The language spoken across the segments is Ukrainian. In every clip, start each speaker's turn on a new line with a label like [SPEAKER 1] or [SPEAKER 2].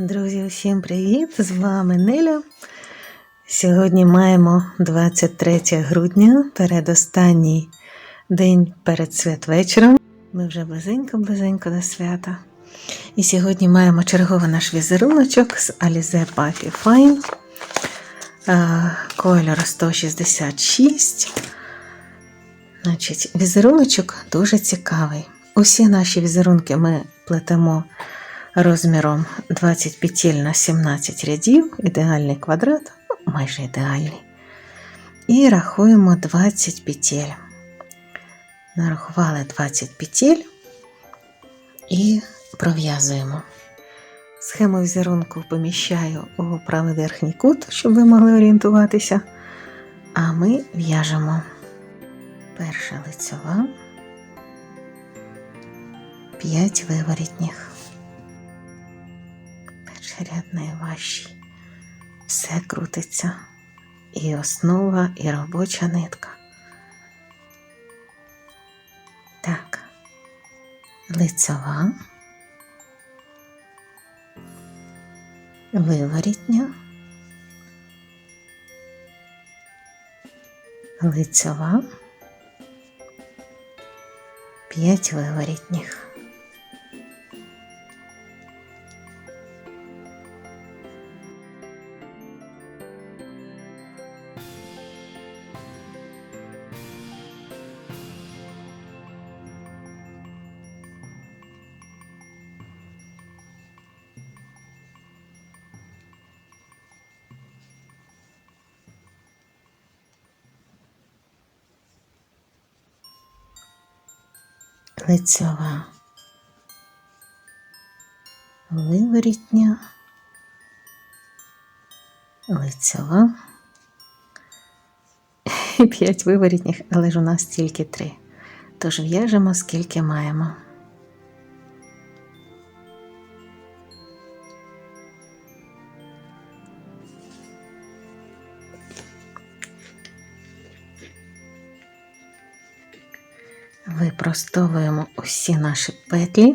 [SPEAKER 1] Друзі, усім привіт! З вами Неля. Сьогодні маємо 23 грудня, передостанній день перед святвечором. Ми вже близенько-близенько до свята. І сьогодні маємо черговий наш візеруночок з Alize Puffy Fine. Кольор 166. Значить, візеруночок дуже цікавий. Усі наші візерунки ми плетемо розміром 20 петель на 17 рядів, ідеальний квадрат, ну, майже ідеальний. І рахуємо 20 петель. Нарахували 20 петель і пров'язуємо. Схему візерунку поміщаю у правий верхній кут, щоб ви могли орієнтуватися. А ми в'яжемо перша лицьова, 5 виворітніх. Ряд найважчий. Все крутиться. І основа, і робоча нитка. Так. Лицьова. Виворітня. Лицьова. П'ять виворітніх. Лицьова, виворітня, лицьова. І п'ять виворітніх, але ж у нас тільки три. Тож в'яжемо скільки маємо. Випростовуємо усі наші петлі,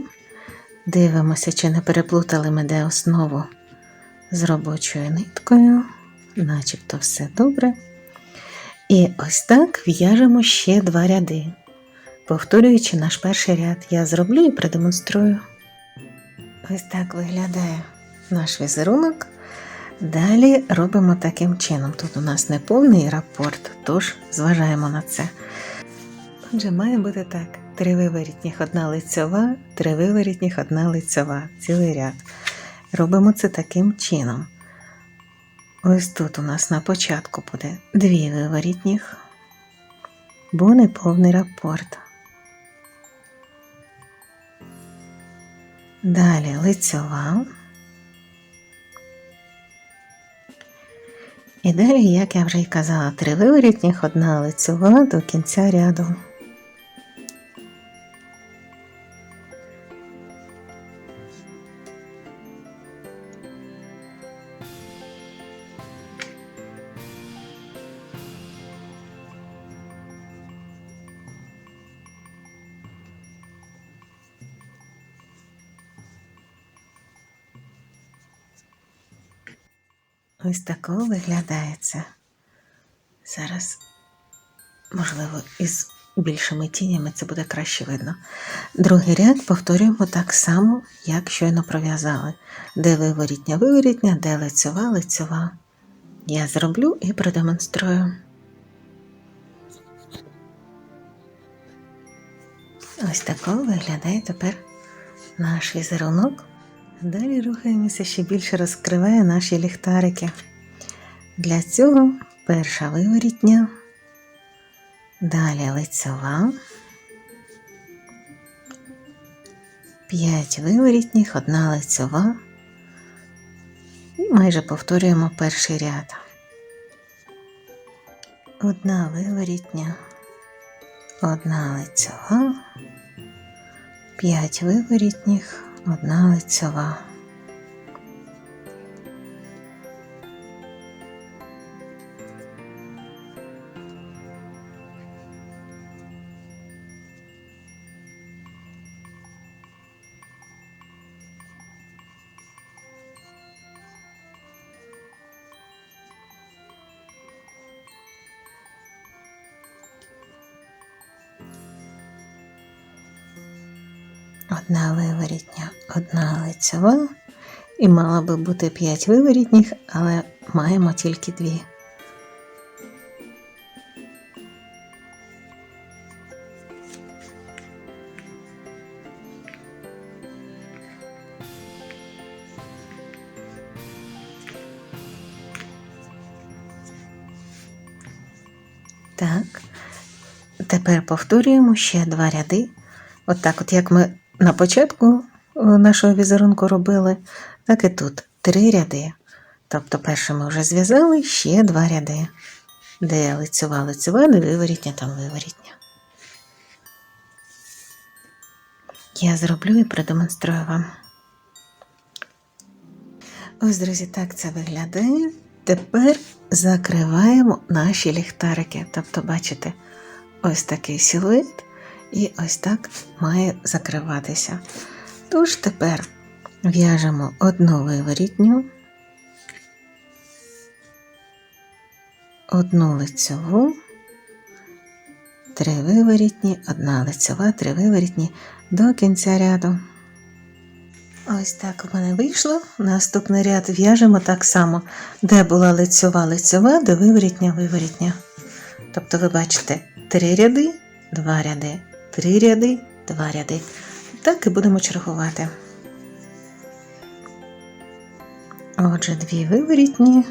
[SPEAKER 1] дивимося, чи не переплутали ми де основу з робочою ниткою, начебто все добре. І ось так в'яжемо ще два ряди. Повторюючи наш перший ряд, я зроблю і продемонструю. Ось так виглядає наш візерунок. Далі робимо таким чином. Тут у нас не повний рапорт, тож зважаємо на це. Отже, має бути так: три виворітніх, одна лицьова, три виворітніх, одна лицьова, цілий ряд. Робимо це таким чином. Ось тут у нас на початку буде дві виворітніх, бо не повний рапорт. Далі лицьова. І далі, як я вже й казала, три виворітніх, одна лицьова до кінця ряду. Ось такого виглядає це. Зараз, можливо, із більшими тінями це буде краще видно. Другий ряд повторюємо так само, як щойно пров'язали. Де виворітня, виворітня, де лицьова, лицьова. Я зроблю і продемонструю. Ось такого виглядає тепер наш візерунок. Далі рухаємося ще більше розкриває наші ліхтарики. Для цього перша виворітня, далі лицьова, 5 виворітніх, одна лицьова. І майже повторюємо перший ряд. Одна виворітня, одна лицьова, 5 виворітніх, одна лицьова. Одна виворітня, одна лицьова. І мало би бути 5 виворітніх, але маємо тільки дві. Так. Тепер повторюємо ще два ряди. От так, от як ми на початку е, нашого візерунку робили, так і тут три ряди. Тобто перше ми вже зв'язали ще два ряди. Де лицева, лицева, де виворітня, там виворітня. Я зроблю і продемонструю вам. Ось, друзі, так це виглядає. Тепер закриваємо наші ліхтарики. Тобто, бачите, ось такий силует, і ось так має закриватися. Тож тепер в'яжемо одну виворітню, одну лицеву, три виворітні, одна лицева, три виворітні до кінця ряду. Ось так в мене вийшло. Наступний ряд в'яжемо так само, де була лицьова лицьова, де виворітня виворітня. Тобто, ви бачите, три ряди, два ряди, три ряди, два ряди. Так і будемо чергувати. Отже, дві виворітні,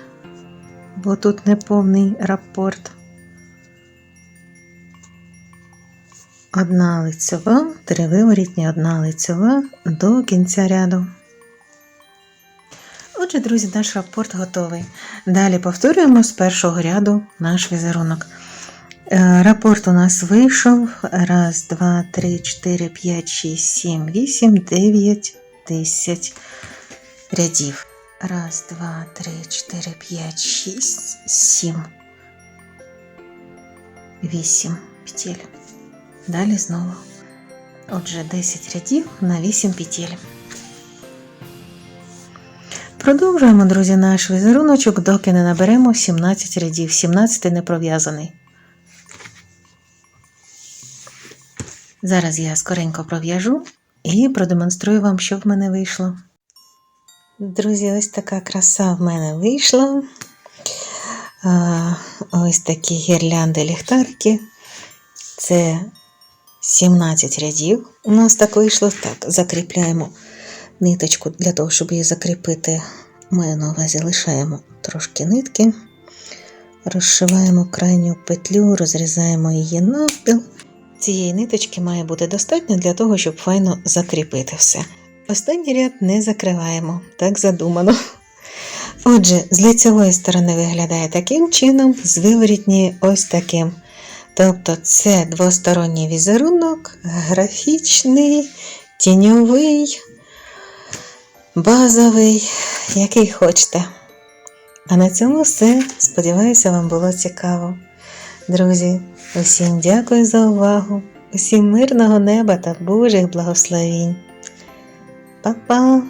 [SPEAKER 1] бо тут неповний рапорт. Одна лицьова, три виворітні, одна лицьова до кінця ряду. Отже, друзі, наш рапорт готовий. Далі повторюємо з першого ряду наш візерунок. Е, Рапорт у нас вийшов. Раз, два, три, чотири, п'ять, шість, сім, вісім, дев'ять, десять рядів. Раз, два, три, чотири, п'ять, шість, сім, вісім петель. Далі знову. Отже, 10 рядів на 8 петель. Продовжуємо, друзі, наш візеруночок, доки не наберемо 17 рядів. 17 не пров'язаний. Зараз я скоренько пров'яжу і продемонструю вам, що в мене вийшло. Друзі, ось така краса в мене вийшла. Ось такі гірлянди ліхтарики. Це 17 рядів. У нас так вийшло. Так, закріпляємо ниточку для того, щоб її закріпити. Маю на увазі лишаємо трошки нитки, розшиваємо крайню петлю, розрізаємо її навпіл. Цієї ниточки має бути достатньо для того, щоб файно закріпити все. Останній ряд не закриваємо, так задумано. Отже, з лицевої сторони виглядає таким чином, з виворітні ось таким. Тобто це двосторонній візерунок, графічний, тіньовий, базовий, який хочете. А на цьому все. Сподіваюся, вам було цікаво. Друзі, усім дякую за увагу, усім мирного неба та Божих благословінь. Па-па!